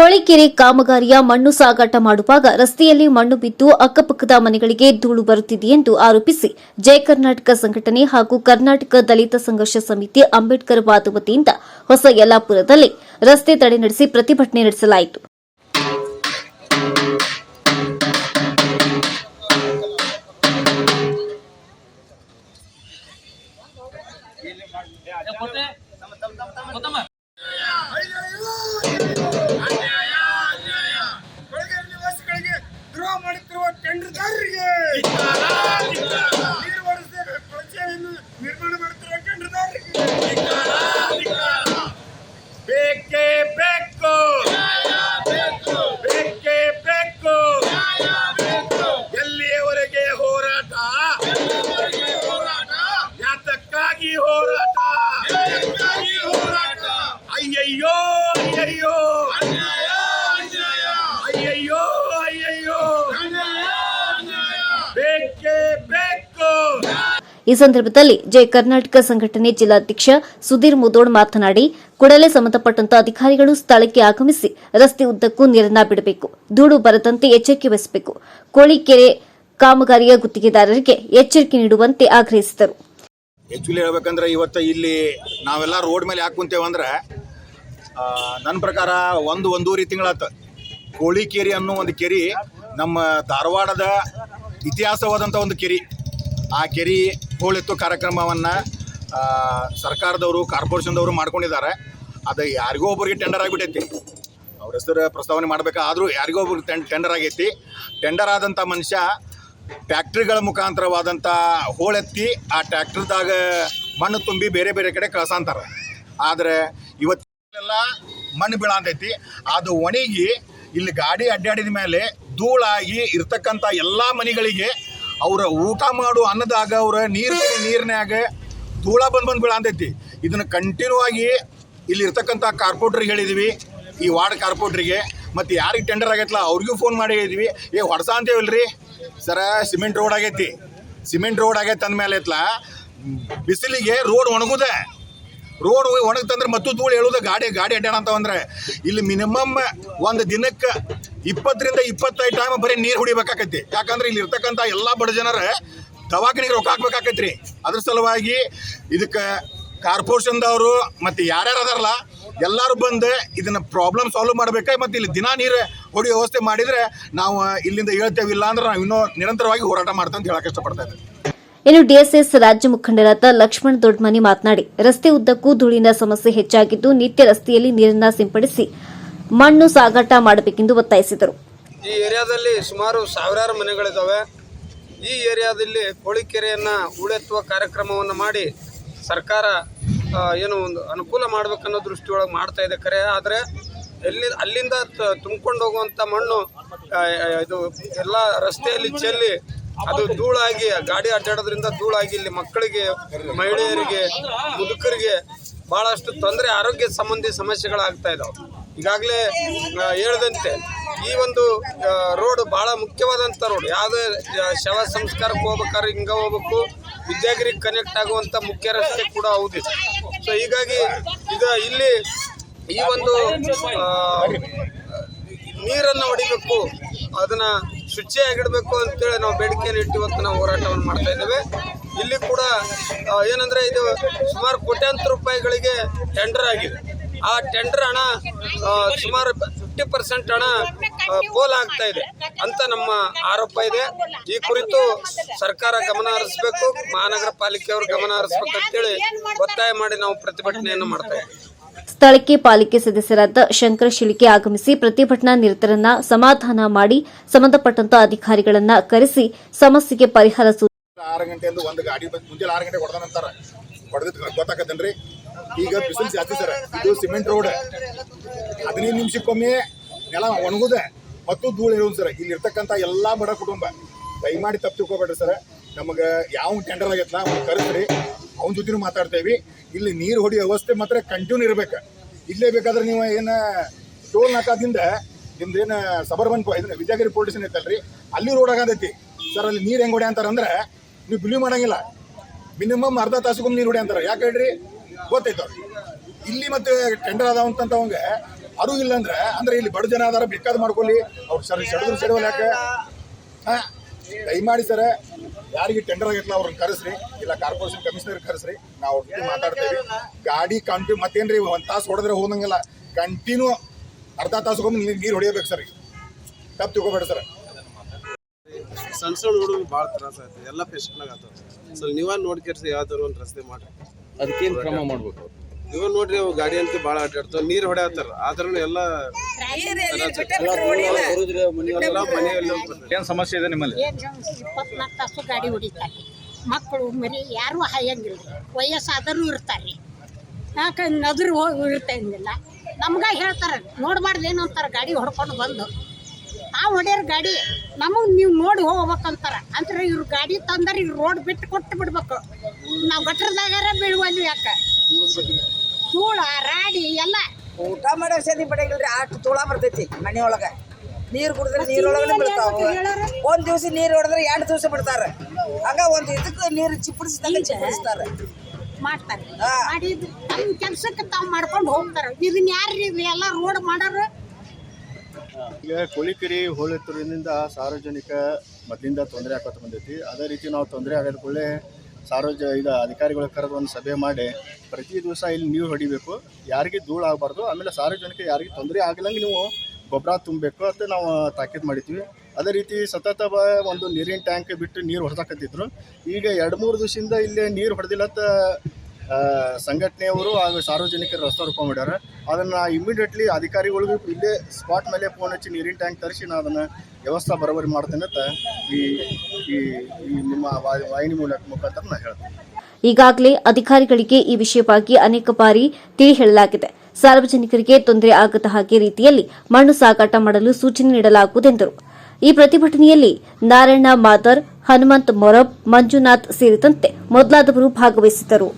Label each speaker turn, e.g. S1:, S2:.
S1: ಕೋಳಿಕೆರೆ ಕಾಮಗಾರಿಯ ಮಣ್ಣು ಸಾಗಾಟ ಮಾಡುವಾಗ ರಸ್ತೆಯಲ್ಲಿ ಮಣ್ಣು ಬಿದ್ದು ಅಕ್ಕಪಕ್ಕದ ಮನೆಗಳಿಗೆ ಧೂಳು ಬರುತ್ತಿದೆ ಎಂದು ಆರೋಪಿಸಿ ಜಯ ಕರ್ನಾಟಕ ಸಂಘಟನೆ ಹಾಗೂ ಕರ್ನಾಟಕ ದಲಿತ ಸಂಘರ್ಷ ಸಮಿತಿ ಅಂಬೇಡ್ಕರ್ ವಾದ ವತಿಯಿಂದ ಹೊಸ ಯಲ್ಲಾಪುರದಲ್ಲಿ ರಸ್ತೆ ತಡೆ ನಡೆಸಿ ಪ್ರತಿಭಟನೆ ನಡೆಸಲಾಯಿತು. ಈ ಸಂದರ್ಭದಲ್ಲಿ ಜೈ ಕರ್ನಾಟಕ ಸಂಘಟನೆ ಜಿಲ್ಲಾಧ್ಯಕ್ಷ ಸುಧೀರ್ ಮುದೋಡ್ ಮಾತನಾಡಿ, ಕೂಡಲೇ ಸಂಬಂಧಪಟ್ಟಂತ ಅಧಿಕಾರಿಗಳು ಸ್ಥಳಕ್ಕೆ ಆಗಮಿಸಿ ರಸ್ತೆ ಉದ್ದಕ್ಕೂ ನೀರನ್ನ ಬಿಡಬೇಕು, ಧೂಳು ಬರದಂತೆ ಎಚ್ಚರಿಕೆ ವಹಿಸಬೇಕು. ಕೋಳಿಕೆರೆ ಕಾಮಗಾರಿಯ ಗುತ್ತಿಗೆದಾರರಿಗೆ ಎಚ್ಚರಿಕೆ ನೀಡುವಂತೆ ಆಗ್ರಹಿಸಿದರು.
S2: ಇವತ್ತು ಇಲ್ಲಿ ನಾವೆಲ್ಲ ರೋಡ್ ಮೇಲೆ ನನ್ನ ಪ್ರಕಾರ ಒಂದು ಒಂದೂವರೆ ತಿಂಗಳಾತು ಕೋಳಿಕೇರಿ ಅನ್ನೋ ಒಂದು ಕೆರೆ ನಮ್ಮ ಧಾರವಾಡದ ಇತಿಹಾಸವಾದಂಥ ಒಂದು ಕೆರೆ. ಆ ಕೆರೆ ಹೂಳೆತ್ತು ಕಾರ್ಯಕ್ರಮವನ್ನು ಸರ್ಕಾರದವರು, ಕಾರ್ಪೊರೇಷನ್ದವರು ಮಾಡ್ಕೊಂಡಿದ್ದಾರೆ. ಅದು ಯಾರಿಗೋ ಒಬ್ಬರಿಗೆ ಟೆಂಡರ್ ಆಗಿಬಿಟ್ಟೈತಿ. ಅವ್ರ ಹೆಸರು ಪ್ರಸ್ತಾವನೆ ಮಾಡಬೇಕಾದ್ರೂ ಯಾರಿಗೋ ಒಬ್ರಿಗೆ ಟೆನ್ ಟೆಂಡರ್ ಆಗೈತಿ. ಟೆಂಡರ್ ಆದಂಥ ಮನುಷ್ಯ ಟ್ಯಾಕ್ಟ್ರಿಗಳ ಮುಖಾಂತರವಾದಂಥ ಹೋಳೆತ್ತಿ ಆ ಟ್ಯಾಕ್ಟ್ರದಾಗ ಮಣ್ಣು ತುಂಬಿ ಬೇರೆ ಬೇರೆ ಕಡೆ ಕಳ್ಸಂತಾರೆ. ಆದರೆ ಇವತ್ತೆಲ್ಲ ಮಣ್ಣು ಬೀಳಂತೈತಿ. ಅದು ಒಣಗಿ ಇಲ್ಲಿ ಗಾಡಿ ಅಡ್ಡಾಡಿದ ಮೇಲೆ ಧೂಳಾಗಿ ಇರ್ತಕ್ಕಂಥ ಎಲ್ಲ ಮನೆಗಳಿಗೆ ಅವರ ಊಟ ಮಾಡು ಅನ್ನದಾಗ ಅವ್ರ ನೀರು ನೀರಿನಾಗ ಧೂಳ ಬಂದು ಬಂದು ಬೀಳಂತೈತಿ. ಇದನ್ನು ಕಂಟಿನ್ಯೂ ಆಗಿ ಇಲ್ಲಿ ಇರ್ತಕ್ಕಂಥ ಕಾರ್ಪೋರ್ಟ್ರಿಗೆ ಹೇಳಿದ್ವಿ. ಈ ವಾರ್ಡ್ ಕಾರ್ಪೋರ್ಟ್ರಿಗೆ ಮತ್ತು ಯಾರಿಗೆ ಟೆಂಡರ್ ಆಗೈತಲ್ಲ ಅವ್ರಿಗೂ ಫೋನ್ ಮಾಡಿ ಹೇಳಿದ್ವಿ. ಏ, ಹೊಡ್ಸ ಅಂತೇವಲ್ರಿ ಸರ ಸಿಮೆಂಟ್ ರೋಡ್ ಆಗೈತಿ. ಸಿಮೆಂಟ್ ರೋಡ್ ಆಗೈತೆ ಅಂದಮೇಲೆ ಐತ್ಲ ಬಿಸಿಲಿಗೆ ರೋಡ್ ಒಣಗುದೆ. ರೋಡ್ ಒಣಗ್ತಂದ್ರೆ ಮತ್ತು ಧೂಳು ಹೇಳುದ ಗಾಡಿ ಗಾಡಿ ಅಡ್ಡಾಡಂತವಂದ್ರೆ ಇಲ್ಲಿ ಮಿನಿಮಮ್ ಒಂದು ದಿನಕ್ಕೆ ಇಪ್ಪತ್ತರಿಂದ ಇಪ್ಪತ್ತೈದು ಟೈಮ್ ಬರೀ ನೀರು ಹೊಡಿಬೇಕಾಕೈತಿ ಯಾಕಂದ್ರೆ ಇಲ್ಲಿ ಇರ್ತಕ್ಕಂಥ ಎಲ್ಲ ಬಡ ಜನರ ದವಾಖಾನಿಗೆ ರೊಕ್ಕ ಹಾಕ್ಬೇಕಾಕೈತ್ರಿ. ಅದ್ರ ಸಲುವಾಗಿ ಇದಕ್ಕೆ ಕಾರ್ಪೊರೇಷನ್ದವರು ಮತ್ತು ಯಾರ್ಯಾರು ಅದಾರಲ್ಲ, ಎಲ್ಲರೂ ಬಂದು ಇದನ್ನ ಪ್ರಾಬ್ಲಮ್ ಸಾಲ್ವ್ ಮಾಡ್ಬೇಕ ಮತ್ತು ಇಲ್ಲಿ ದಿನ ನೀರು ಹೊಡಿಯೋ ವ್ಯವಸ್ಥೆ ಮಾಡಿದರೆ ನಾವು ಇಲ್ಲಿಂದ ಹೇಳ್ತೇವಿಲ್ಲ ಅಂದ್ರೆ ನಾವು ಇನ್ನೂ ನಿರಂತರವಾಗಿ ಹೋರಾಟ ಮಾಡ್ತಾ ಅಂತ ಹೇಳಕ್ಕೆ ಇಷ್ಟಪಡ್ತಾ ಇದ್ದೀವಿ
S1: ಇನ್ನು ಡಿಎಸ್ಎಸ್ ರಾಜ್ಯ ಮುಖಂಡರಾದ ಲಕ್ಷ್ಮಣ್ ದೊಡ್ಮನಿ ಮಾತನಾಡಿ, ರಸ್ತೆ ಉದ್ದಕ್ಕೂ ಧೂಳಿನ ಸಮಸ್ಯೆ ಹೆಚ್ಚಾಗಿದ್ದು ನಿತ್ಯ ರಸ್ತೆಯಲ್ಲಿ ನೀರನ್ನ ಸಿಂಪಡಿಸಿ ಮಣ್ಣು ಸಾಗಾಟ ಮಾಡಬೇಕೆಂದು ಒತ್ತಾಯಿಸಿದರು.
S3: ಈ ಏರಿಯಾದಲ್ಲಿ ಸುಮಾರು ಸಾವಿರಾರು ಮನೆಗಳಿದ್ದಾವೆ. ಈ ಏರಿಯಾದಲ್ಲಿ ಕೋಳಿಕೆರೆಯನ್ನು ಉಳೆತ್ತುವ ಕಾರ್ಯಕ್ರಮವನ್ನು ಮಾಡಿ ಸರ್ಕಾರ ಏನು ಒಂದು ಅನುಕೂಲ ಮಾಡಬೇಕನ್ನೋ ದೃಷ್ಟಿಯೊಳಗೆ ಮಾಡ್ತಾ ಇದೆ ಕರೆ. ಆದರೆ ಎಲ್ಲಿ, ಅಲ್ಲಿಂದ ತುಂಬಿಕೊಂಡು ಹೋಗುವಂಥ ಮಣ್ಣು ಇದು ಎಲ್ಲ ರಸ್ತೆಯಲ್ಲಿ ಚೆಲ್ಲಿ ಅದು ಧೂಳಾಗಿ, ಗಾಡಿ ಅಡ್ಡಾಡೋದ್ರಿಂದ ಧೂಳಾಗಿ ಇಲ್ಲಿ ಮಕ್ಕಳಿಗೆ, ಮಹಿಳೆಯರಿಗೆ, ಮುದುಕರಿಗೆ ಭಾಳಷ್ಟು ತೊಂದರೆ ಆರೋಗ್ಯ ಸಂಬಂಧಿ ಸಮಸ್ಯೆಗಳಾಗ್ತಾ ಇದಾವೆ. ಈಗಾಗಲೇ ಹೇಳ್ದಂತೆ, ಈ ಒಂದು ರೋಡ್ ಭಾಳ ಮುಖ್ಯವಾದಂಥ ರೋಡ್. ಯಾವುದೇ ಶವ ಸಂಸ್ಕಾರಕ್ಕೆ ಹೋಗ್ಬೇಕಾದ್ರೆ ಹಿಂಗೆ ಹೋಗ್ಬೇಕು. ವಿದ್ಯಾಗಿರಿಗೆ ಕನೆಕ್ಟ್ ಆಗುವಂಥ ಮುಖ್ಯ ರಸ್ತೆ ಕೂಡ ಹೌದಿದೆ. ಸೊ ಹೀಗಾಗಿ ಈಗ ಇಲ್ಲಿ ಈ ಒಂದು ನೀರನ್ನು ಹೊಡಿಬೇಕು, ಅದನ್ನು ಶುಚಿಯಾಗಿಡಬೇಕು ಅಂತೇಳಿ ನಾವು ಬೇಡಿಕೆಯನ್ನು ಇಟ್ಟು ಇವತ್ತು ನಾವು ಹೋರಾಟವನ್ನು ಮಾಡ್ತಾ ಇದ್ದೇವೆ. ಇಲ್ಲಿ ಕೂಡ ಏನಂದ್ರೆ ಇದು ಸುಮಾರು ಕೋಟ್ಯಾಂತರ ರೂಪಾಯಿಗಳಿಗೆ ಟೆಂಡರ್ ಆಗಿದೆ. ಆ ಟೆಂಡರ್ ಹಣ ಸುಮಾರು ಫಿಫ್ಟಿ ಪರ್ಸೆಂಟ್ ಹಣ ಪೋಲ್ ಆಗ್ತಾ ಇದೆ ಅಂತ ನಮ್ಮ ಆರೋಪ ಇದೆ. ಈ ಕುರಿತು ಸರ್ಕಾರ ಗಮನ ಹರಿಸಬೇಕು ಮಹಾನಗರ ಪಾಲಿಕೆಯವರು ಗಮನ ಹರಿಸಬೇಕು ಅಂತೇಳಿ ಒತ್ತಾಯ ಮಾಡಿ ನಾವು ಪ್ರತಿಭಟನೆಯನ್ನು ಮಾಡ್ತಾ ಇದ್ದೀವಿ.
S1: ಸ್ಥಳಕ್ಕೆ ಪಾಲಿಕೆ ಸದಸ್ಯರಾದ ಶಂಕರ ಶಿಳಿಕೆ ಆಗಮಿಸಿ ಪ್ರತಿಭಟನಾ ನಿರತರನ್ನ ಸಮಾಧಾನ ಮಾಡಿ ಸಂಬಂಧಪಟ್ಟಂತ ಅಧಿಕಾರಿಗಳನ್ನ ಕರೆಸಿ ಸಮಸ್ಯೆಗೆ ಪರಿಹಾರ ಸೂಚನೆ
S2: ಆರು ಒಂದು ಗಾಡಿ ಬಂದು ಮುಂಜಾನೆ ಆರು ಗಂಟೆ ಹೊಡೆದ ನಂತರ ಹೊಡೆದ ಗೊತ್ತಾಕತ್ತೇನ್ರಿ? ಈಗ ಬಿಸಿಲು ಜಾಸ್ತಿ ಸರ್. ಇದು ಸಿಮೆಂಟ್ ರೋಡ್. ಹದಿನೈದು ನಿಮಿಷಕ್ಕೊಮ್ಮೆ ನೆಲ ಒಣಗುದೆ ಮತ್ತು ಧೂಳು ಇರೋದು ಸರ್. ಇಲ್ಲಿ ಇರ್ತಕ್ಕಂಥ ಎಲ್ಲ ಬಡ ಕುಟುಂಬ. ದಯಮಾಡಿ ತಪ್ಪು ತಿಳ್ಕೊಬೇಡ್ರಿ ಸರ್. ನಮಗೆ ಯಾವ ಟೆಂಡರ್ ಆಗೈತಲ್ಲ, ಅವ್ನು ಕರೆಸ್ರಿ. ಅವನ ಜೊತೆನೂ ಮಾತಾಡ್ತೇವೆ. ಇಲ್ಲಿ ನೀರು ಹೊಡಿಯೋ ವ್ಯವಸ್ಥೆ ಮಾತ್ರ ಕಂಟಿನ್ಯೂ ಇರಬೇಕು. ಇಲ್ಲೇ ಬೇಕಾದ್ರೆ ನೀವು ಏನು ಟೋಲ್ ನಾಕಾದಿಂದ ನಿಮ್ದು ಏನು ಸಬರ್ಬನ್ ಇದನ್ನ ವಿಜಯಗಿರಿ ಪೊಲೀಸ್ ಐತಲ್ರಿ? ಅಲ್ಲಿ ರೋಡ್ ಆಗತೈತಿ ಸರ್, ಅಲ್ಲಿ ನೀರು ಹೆಂಗೆ ಹೊಡೆ ಅಂತಾರಂದ್ರೆ, ನೀವು ಬಿಲೀವ್ ಮಾಡಂಗಿಲ್ಲ. ಮಿನಿಮಮ್ ಅರ್ಧ ತಾಸಿಗೊಮ್ಮೆ ನೀರು ಹೊಡೆ ಅಂತಾರೆ. ಯಾಕೆ ಹೇಳ್ರಿ? ಅವ್ರಿಗೆ. ಇಲ್ಲಿ ಮತ್ತೆ ಟೆಂಡರ್ ಅದಾವ ಅರು ಅದು ಇಲ್ಲ ಅಂದ್ರೆ ಅಂದ್ರೆ ಇಲ್ಲಿ ಬಡ ಜನ ಅದಾರ, ಬೇಕಾದ್ ಮಾಡ್ಕೊಳ್ಳಿ. ಅವ್ರು ಸರಿ ಸೆಡದ್ರು ಸೆಡವಲ್ ಯಾಕೆ? ದಯಮಾಡಿ ಸರ, ಯಾರಿಗೆ ಟೆಂಡರ್ ಆಗಿತ್ತಲ್ಲ ಅವ್ರನ್ನ ಕರೆಸ್ರಿ, ಇಲ್ಲ ಕಾರ್ಪೊರೇಷನ್ ಕಮಿಷನರ್ ಕರೆಸ್ರಿ, ನಾವು ಅವ್ರ ಮಾತಾಡ್ತೇವೆ. ಗಾಡಿ ಕಂಟಿನ್ಯೂ ಮತ್ತೇನ್ರಿ, ಒಂದ್ ತಾಸು ಹೊಡೆದ್ರೆ ಹೋದಂಗಿಲ್ಲ ಕಂಟಿನ್ಯೂ ಅರ್ಧ ತಾಸುಗೊಮ್ಮೆ ನೀರು ಹೊಡಿಯಬೇಕು ಸರ್ ತಪ್ಪು ತಿಳ್ಕೊಬೇಡ ಸರ್.
S4: ಸಣ್ಣ ಸಣ್ಣ ಹುಡುಗರು ಭಾಳ ತ್ರಾಸ ಆಯ್ತು. ಎಲ್ಲ ಪೇಷಂಟ್ನಾಗ ಆಗ್ತಾವೆ ಸ್ವಲ್ಪ ನೀವ ನೋಡ್ಕೇರ್ಸಿ ಯಾವ್ದಾರು ಒಂದು ರಸ್ತೆ ಮಾಡ್ರಿ.
S5: ಅದಕ್ಕೇನು ಕ್ರಮ ಮಾಡ್ಬೇಕು?
S4: ಇವ್ ನೋಡ್ರಿ ಅವ್ ಗಾಡಿ ಅಂತ ಭಾಳ ಅಡ್ಡಾಡ್ತಾವ ನೀರು ಹೊಡ್ಯಾತಾರ ಆದ್ರೂ ಎಲ್ಲ ಎಲ್ಲ ಮನೆಯಲ್ಲಿ
S5: ಏನು ಸಮಸ್ಯೆ ಇದೆ ನಿಮ್ಮಲ್ಲಿ?
S6: ಇಪ್ಪತ್ನಾಲ್ಕು ತಾಸು ಗಾಡಿ ಹೊಡಿತಾರೆ ಮಕ್ಕಳು ಮರಿ ಯಾರು ಹಾಯಂಗಿಲ್ಲ. ವಯಸ್ಸಾದರೂ ಇರ್ತಾರೆ. ಯಾಕೆ ನದ್ರು ಹೋಗಿ ಇರ್ತಾಯಿಲ್ಲ ನಮ್ಗ ಹೇಳ್ತಾರೆ ನೋಡ್ಬಾರ್ದು ಏನು ಅಂತಾರೆ ಗಾಡಿ ಹೊಡ್ಕೊಂಡು ಬಂದು. ನಾವು ಹೊಡ್ಯಾರ ಗಾಡಿ ನಮಗೆ ನೀವು ನೋಡಿ ಹೋಗ್ಬೇಕಂತಾರ. ಅಂದ್ರೆ ಇವ್ರ ಗಾಡಿ ತಂದ್ರೆ ಇವ್ರು ರೋಡ್ ಬಿಟ್ಟು ಕೊಟ್ಟು ಬಿಡ್ಬೇಕು. ನಾವು ಗಟ್ರದಾಗಾರ ಬೀಳುವಲ್ಲಿ ಯಾಕ? ತೂಳ ರಾಡಿ ಎಲ್ಲ.
S7: ಊಟ ಮಾಡೋ ಸದಿ ಪಡೆಗಿಲ್ರಿ ಅಷ್ಟು ತುಳ ಬರ್ತೈತಿ ಮನೆಯೊಳಗ. ನೀರು ಕುಡಿದ್ರೆ ನೀರೊಳಗೆ ಬಿಡ್ತಾವ ಒಂದ್ ದಿವಸ ನೀರು ಹೊಡೆದ್ರೆ ಎರಡು ದಿವಸ ಬಿಡ್ತಾರ. ಹಂಗ ಒಂದ್ ಇದಕ್ಕೆ ನೀರು ಚಿಪ್ಪಡಿಸಿದಾಗ ಚಿಪ್ಪಡಿಸ್ತಾರ
S6: ಮಾಡ್ತಾರೆ. ಮಾಡಿದ್ದು ತಮ್ಮ ಕೆಲ್ಸಕ್ಕೆ ತಾವು ಮಾಡ್ಕೊಂಡು ಹೋಗ್ತಾರೆ. ಇದನ್ನ ಯಾರು ಎಲ್ಲ ರೋಡ್ ಮಾಡೋರು?
S8: ಈಗ ಕೋಳಿಕೆರಿ ಹೋಳೆತ್ತೂರಿನಿಂದ ಸಾರ್ವಜನಿಕ ಮೊದಲಿಂದ ತೊಂದರೆ ಆಕೋತ ಬಂದೈತಿ. ಅದೇ ರೀತಿ ನಾವು ತೊಂದರೆ ಆಗದ ಕೂಡಲೇ ಸಾರ್ವಜ ಇದು ಅಧಿಕಾರಿಗಳ ಕರೆದು ಒಂದು ಸಭೆ ಮಾಡಿ ಪ್ರತಿ ದಿವಸ ಇಲ್ಲಿ ನೀರು ಹೊಡಿಬೇಕು. ಯಾರಿಗೆ ಧೂಳು ಆಗಬಾರ್ದು ಆಮೇಲೆ ಸಾರ್ವಜನಿಕ ಯಾರಿಗೆ ತೊಂದರೆ ಆಗಲಂಗೆ ನೀವು ಗೊಬ್ಬರ ತುಂಬಬೇಕು ಅಂತ ನಾವು ತಾಕೀತು ಮಾಡಿದ್ವಿ. ಅದೇ ರೀತಿ ಸತತ ಒಂದು ನೀರಿನ ಟ್ಯಾಂಕ್ ಬಿಟ್ಟು ನೀರು ಹೊಡೆದಾಕತ್ತಿದ್ರು. ಈಗ ಎರಡು ಮೂರು ದಿವಸದಿಂದ ಇಲ್ಲಿ ನೀರು ಹೊಡೆದಿಲ್ಲತ್ತ ಆ, ಸಂಘಟನೆಯವರು ಹಾಗೂ ಸಾರ್ವಜನಿಕರು ರಸ್ತೆ ರೂಪ ಮಾಡ್ಯಾರ ಅದನ್ನು ಇಮಿಡಿಯೇಟ್ಲಿ ಅಧಿಕಾರಿಗಳಿಗೂ ಇಲ್ಲೇ ಸ್ಪಾಟ್ ಮೇಲೆ ಫೋನ್ ಹಚ್ಚಿ ನೀರಿನ ಟ್ಯಾಂಕ್ ತರಿಸಿ ನಾನು ಅದನ್ನು ವ್ಯವಸ್ಥೆ ಬರೋಬರಿ ಮಾಡ್ತೇನೆ ಅಂತ ಈ ಈ ನಿಮ್ಮ ವಾಹಿನಿ ಮೂಲಕ ಮುಖಾಂತರ ನಾನು ಹೇಳ್ತೇನೆ.
S1: ಈಗಾಗಲೇ ಅಧಿಕಾರಿಗಳಿಗೆ ಈ ವಿಷಯವಾಗಿ ಅನೇಕ ಬಾರಿ ತಿಳಿ ಹೇಳಲಾಗಿದೆ. ಸಾರ್ವಜನಿಕರಿಗೆ ತೊಂದರೆ ಆಗದ ಹಾಗೆ ರೀತಿಯಲ್ಲಿ ಮಣ್ಣು ಸಾಗಾಟ ಮಾಡಲು ಸೂಚನೆ ನೀಡಲಾಗುವುದೆಂದರು ಈ ಪ್ರತಿಭಟನೆಯಲ್ಲಿ ನಾರಾಯಣ ಮಾದರ್, ಹನುಮಂತ್ ಮೊರಬ್, ಮಂಜುನಾಥ್ ಸೇರಿದಂತೆ ಮೊದಲಾದವರು ಭಾಗವಹಿಸಿದ್ದರು.